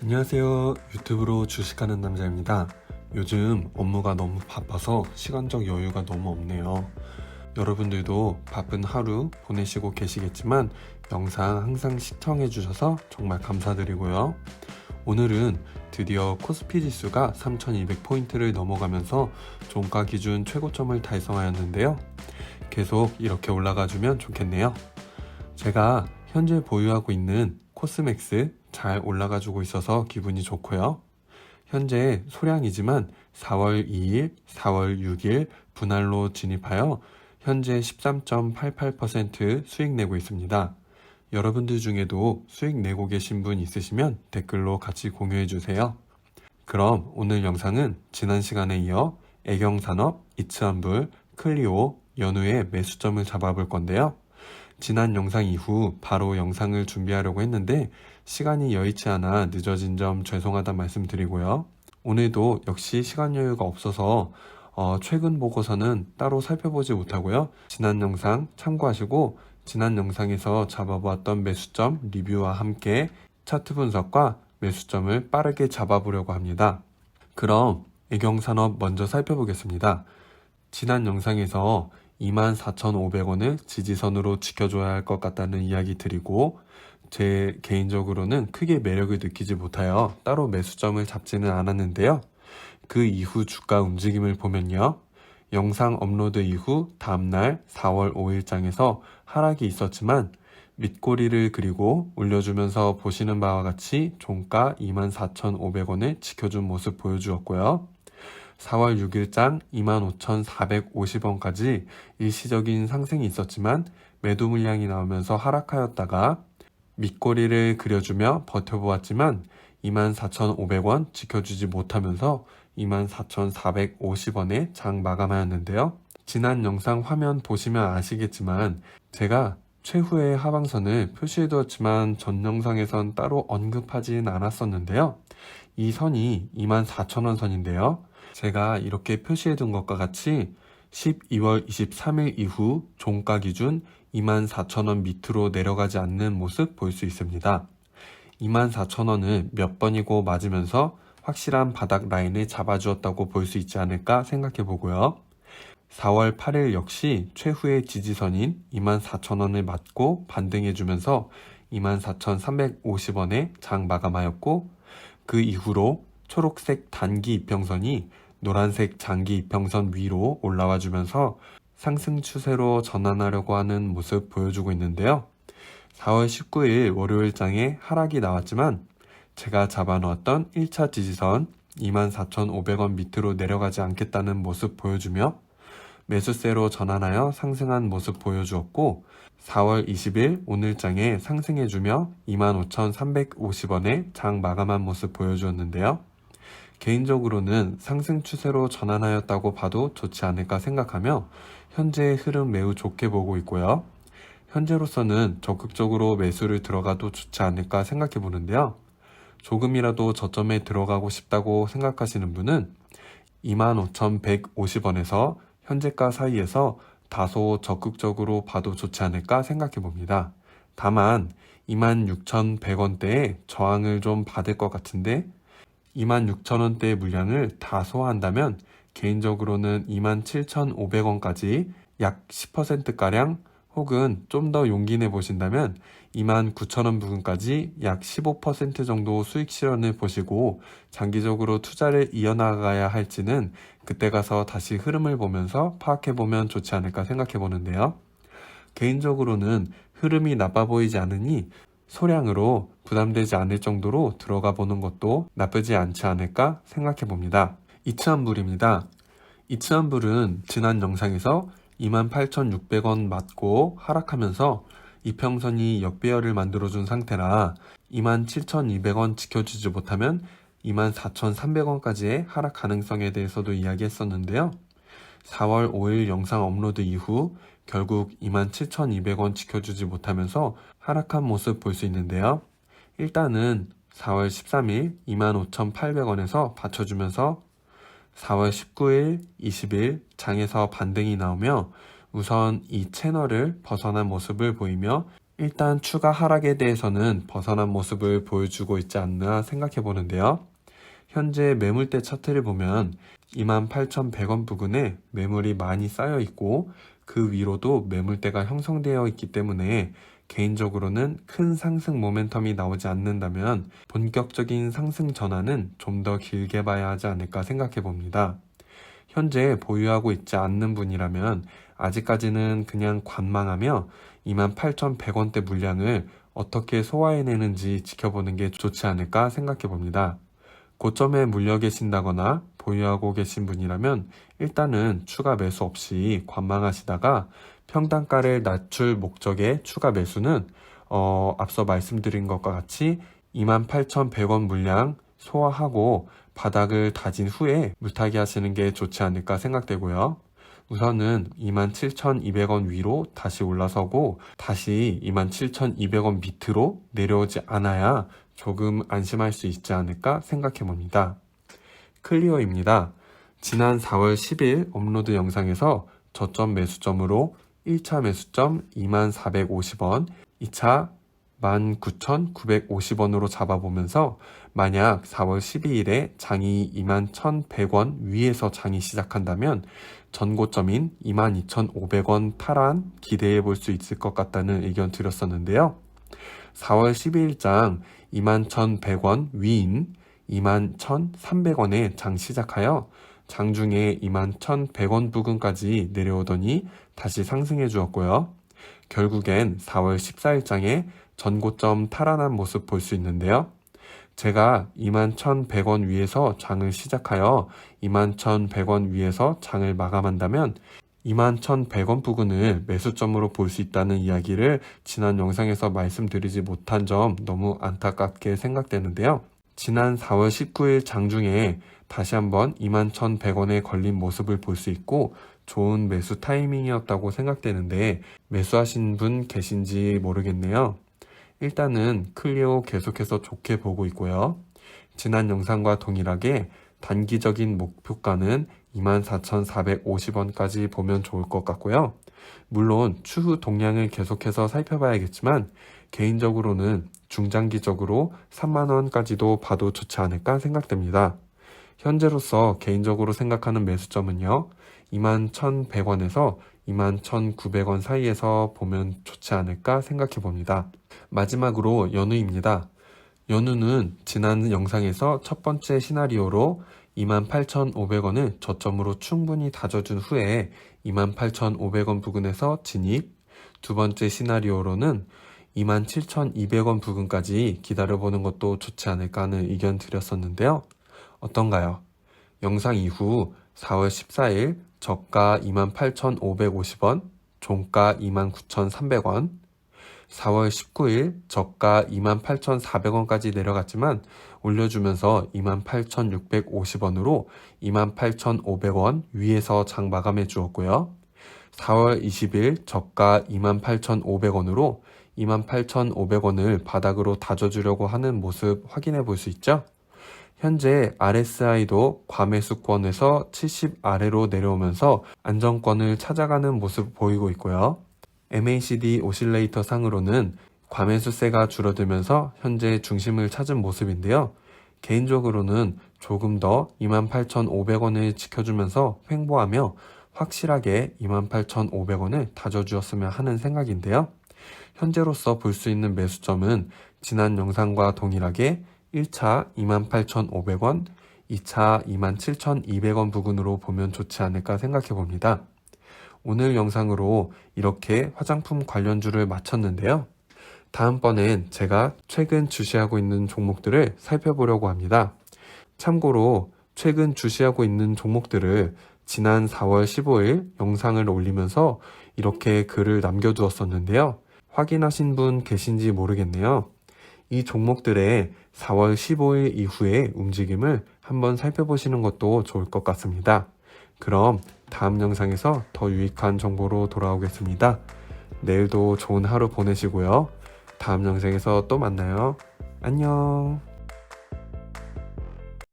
안녕하세요. 유튜브로 주식하는 남자입니다. 요즘 업무가 너무 바빠서 시간적 여유가 너무 없네요. 여러분들도 바쁜 하루 보내시고 계시겠지만 영상 항상 시청해 주셔서 정말 감사드리고요. 오늘은 드디어 코스피 지수가 3200포인트를 넘어가면서 종가 기준 최고점을 달성하였는데요. 계속 이렇게 올라가 주면 좋겠네요. 제가 현재 보유하고 있는 코스맥스 잘 올라가 주고 있어서 기분이 좋고요. 현재 소량이지만 4월 2일, 4월 6일 분할로 진입하여 현재 13.88% 수익 내고 있습니다. 여러분들 중에도 수익 내고 계신 분 있으시면 댓글로 같이 공유해 주세요. 그럼 오늘 영상은 지난 시간에 이어 애경산업, 이츠한불, 클리오, 연우의 매수점을 잡아볼 건데요. 지난 영상 이후 바로 영상을 준비하려고 했는데 시간이 여의치 않아 늦어진 점 죄송하다 말씀드리고요. 오늘도 역시 시간 여유가 없어서 어, 최근 보고서는 따로 살펴보지 못하고요. 지난 영상 참고하시고 지난 영상에서 잡아보았던 매수점 리뷰와 함께 차트 분석과 매수점을 빠르게 잡아보려고 합니다. 그럼 애경산업 먼저 살펴보겠습니다. 지난 영상에서 24,500원을 지지선으로 지켜줘야 할 것 같다는 이야기 드리고 제 개인적으로는 크게 매력을 느끼지 못하여 따로 매수점을 잡지는 않았는데요. 그 이후 주가 움직임을 보면요. 영상 업로드 이후 다음날 4월 5일장에서 하락이 있었지만 밑꼬리를 그리고 올려주면서 보시는 바와 같이 종가 24,500원을 지켜준 모습 보여주었고요. 4월 6일장 25,450원까지 일시적인 상승이 있었지만 매도 물량이 나오면서 하락하였다가 밑꼬리를 그려주며 버텨보았지만 24,500원 지켜주지 못하면서 24,450원에 장 마감하였는데요. 지난 영상 화면 보시면 아시겠지만 제가 최후의 하방선을 표시해 두었지만 전 영상에선 따로 언급하진 않았었는데요. 이 선이 24,000원 선인데요. 제가 이렇게 표시해 둔 것과 같이 12월 23일 이후 종가 기준 24,000원 밑으로 내려가지 않는 모습 볼 수 있습니다. 24,000원을 몇 번이고 맞으면서 확실한 바닥 라인을 잡아주었다고 볼 수 있지 않을까 생각해 보고요. 4월 8일 역시 최후의 지지선인 24,000원을 맞고 반등해주면서 24,350원에 장 마감하였고 그 이후로 초록색 단기 이평선이 노란색 장기 이평선 위로 올라와 주면서 상승 추세로 전환하려고 하는 모습 보여주고 있는데요. 4월 19일 월요일 장에 하락이 나왔지만 제가 잡아놓았던 1차 지지선 24,500원 밑으로 내려가지 않겠다는 모습 보여주며 매수세로 전환하여 상승한 모습 보여주었고 4월 20일 오늘장에 상승해주며 25,350원에 장 마감한 모습 보여주었는데요. 개인적으로는 상승 추세로 전환하였다고 봐도 좋지 않을까 생각하며 현재의 흐름 매우 좋게 보고 있고요. 현재로서는 적극적으로 매수를 들어가도 좋지 않을까 생각해 보는데요. 조금이라도 저점에 들어가고 싶다고 생각하시는 분은 25,150원에서 현재가 사이에서 다소 적극적으로 봐도 좋지 않을까 생각해 봅니다. 다만 26,100원대에 저항을 좀 받을 것 같은데 26,000원대의 물량을 다 소화한다면 개인적으로는 27,500원까지 약 10%가량 혹은 좀 더 용기 내 보신다면 29,000원 부근까지 약 15% 정도 수익 실현을 보시고 장기적으로 투자를 이어나가야 할지는 그때 가서 다시 흐름을 보면서 파악해 보면 좋지 않을까 생각해 보는데요. 개인적으로는 흐름이 나빠 보이지 않으니 소량으로 부담되지 않을 정도로 들어가 보는 것도 나쁘지 않지 않을까 생각해 봅니다. 이츠한불입니다. 이츠한불은 지난 영상에서 28,600원 맞고 하락하면서 이평선이 역배열을 만들어준 상태라 27,200원 지켜주지 못하면 24,300원까지의 하락 가능성에 대해서도 이야기했었는데요. 4월 5일 영상 업로드 이후 결국 27,200원 지켜주지 못하면서 하락한 모습 볼 수 있는데요. 일단은 4월 13일 25,800원에서 받쳐주면서 4월 19일, 20일 장에서 반등이 나오며 우선 이 채널을 벗어난 모습을 보이며 일단 추가 하락에 대해서는 벗어난 모습을 보여주고 있지 않나 생각해 보는데요. 현재 매물대 차트를 보면 28,100원 부근에 매물이 많이 쌓여 있고 그 위로도 매물대가 형성되어 있기 때문에 개인적으로는 큰 상승 모멘텀이 나오지 않는다면 본격적인 상승 전환은 좀 더 길게 봐야 하지 않을까 생각해 봅니다. 현재 보유하고 있지 않는 분이라면 아직까지는 그냥 관망하며 28,100원대 물량을 어떻게 소화해내는지 지켜보는 게 좋지 않을까 생각해 봅니다. 고점에 물려 계신다거나 보유하고 계신 분이라면 일단은 추가 매수 없이 관망하시다가 평단가를 낮출 목적의 추가 매수는 어, 앞서 말씀드린 것과 같이 28,100원 물량 소화하고 바닥을 다진 후에 물타기 하시는 게 좋지 않을까 생각되고요. 우선은 27,200원 위로 다시 올라서고 다시 27,200원 밑으로 내려오지 않아야 조금 안심할 수 있지 않을까 생각해 봅니다. 클리어입니다. 지난 4월 10일 업로드 영상에서 저점 매수점으로 1차 매수점 2450원, 2차 19,950원으로 잡아보면서 만약 4월 12일에 장이 21,100원 위에서 장이 시작한다면 전고점인 22,500원 탈환 기대해 볼 수 있을 것 같다는 의견 드렸었는데요. 4월 12일 장 21,100원 위인 21,300원에 장 시작하여 장중에 21,100원 부근까지 내려오더니 다시 상승해 주었고요. 결국엔 4월 14일장에 전고점 탈환한 모습 볼 수 있는데요. 제가 21,100원 위에서 장을 시작하여 21,100원 위에서 장을 마감한다면 21,100원 부근을 매수점으로 볼 수 있다는 이야기를 지난 영상에서 말씀드리지 못한 점 너무 안타깝게 생각되는데요. 지난 4월 19일 장중에 다시 한번 21,100원에 걸린 모습을 볼 수 있고 좋은 매수 타이밍이었다고 생각되는데 매수하신 분 계신지 모르겠네요. 일단은 클리오 계속해서 좋게 보고 있고요. 지난 영상과 동일하게 단기적인 목표가는 24,450원까지 보면 좋을 것 같고요. 물론 추후 동향을 계속해서 살펴봐야겠지만 개인적으로는 중장기적으로 3만원까지도 봐도 좋지 않을까 생각됩니다. 현재로서 개인적으로 생각하는 매수점은요. 21,100원에서 21,900원 사이에서 보면 좋지 않을까 생각해 봅니다. 마지막으로 연우입니다. 연우는 지난 영상에서 첫 번째 시나리오로 28,500원을 저점으로 충분히 다져준 후에 28,500원 부근에서 진입, 두 번째 시나리오로는 27,200원 부근까지 기다려보는 것도 좋지 않을까 하는 의견 드렸었는데요. 어떤가요? 영상 이후 4월 14일 저가 28,550원, 종가 29,300원, 4월 19일 저가 28,400원까지 내려갔지만 올려주면서 28,650원으로 28,500원 위에서 장 마감해 주었고요. 4월 20일 저가 28,500원으로 28,500원을 바닥으로 다져주려고 하는 모습 확인해 볼 수 있죠. 현재 RSI도 과매수권에서 70 아래로 내려오면서 안정권을 찾아가는 모습 보이고 있고요. MACD 오실레이터 상으로는 과매수세가 줄어들면서 현재 중심을 찾은 모습인데요. 개인적으로는 조금 더 28,500원을 지켜주면서 횡보하며 확실하게 28,500원을 다져주었으면 하는 생각인데요. 현재로서 볼 수 있는 매수점은 지난 영상과 동일하게 1차 28,500원, 2차 27,200원 부근으로 보면 좋지 않을까 생각해 봅니다. 오늘 영상으로 이렇게 화장품 관련주를 마쳤는데요. 다음번엔 제가 최근 주시하고 있는 종목들을 살펴보려고 합니다. 참고로 최근 주시하고 있는 종목들을 지난 4월 15일 영상을 올리면서 이렇게 글을 남겨두었었는데요. 확인하신 분 계신지 모르겠네요. 이 종목들의 4월 15일 이후의 움직임을 한번 살펴보시는 것도 좋을 것 같습니다. 그럼 다음 영상에서 더 유익한 정보로 돌아오겠습니다. 내일도 좋은 하루 보내시고요. 다음 영상에서 또 만나요. 안녕.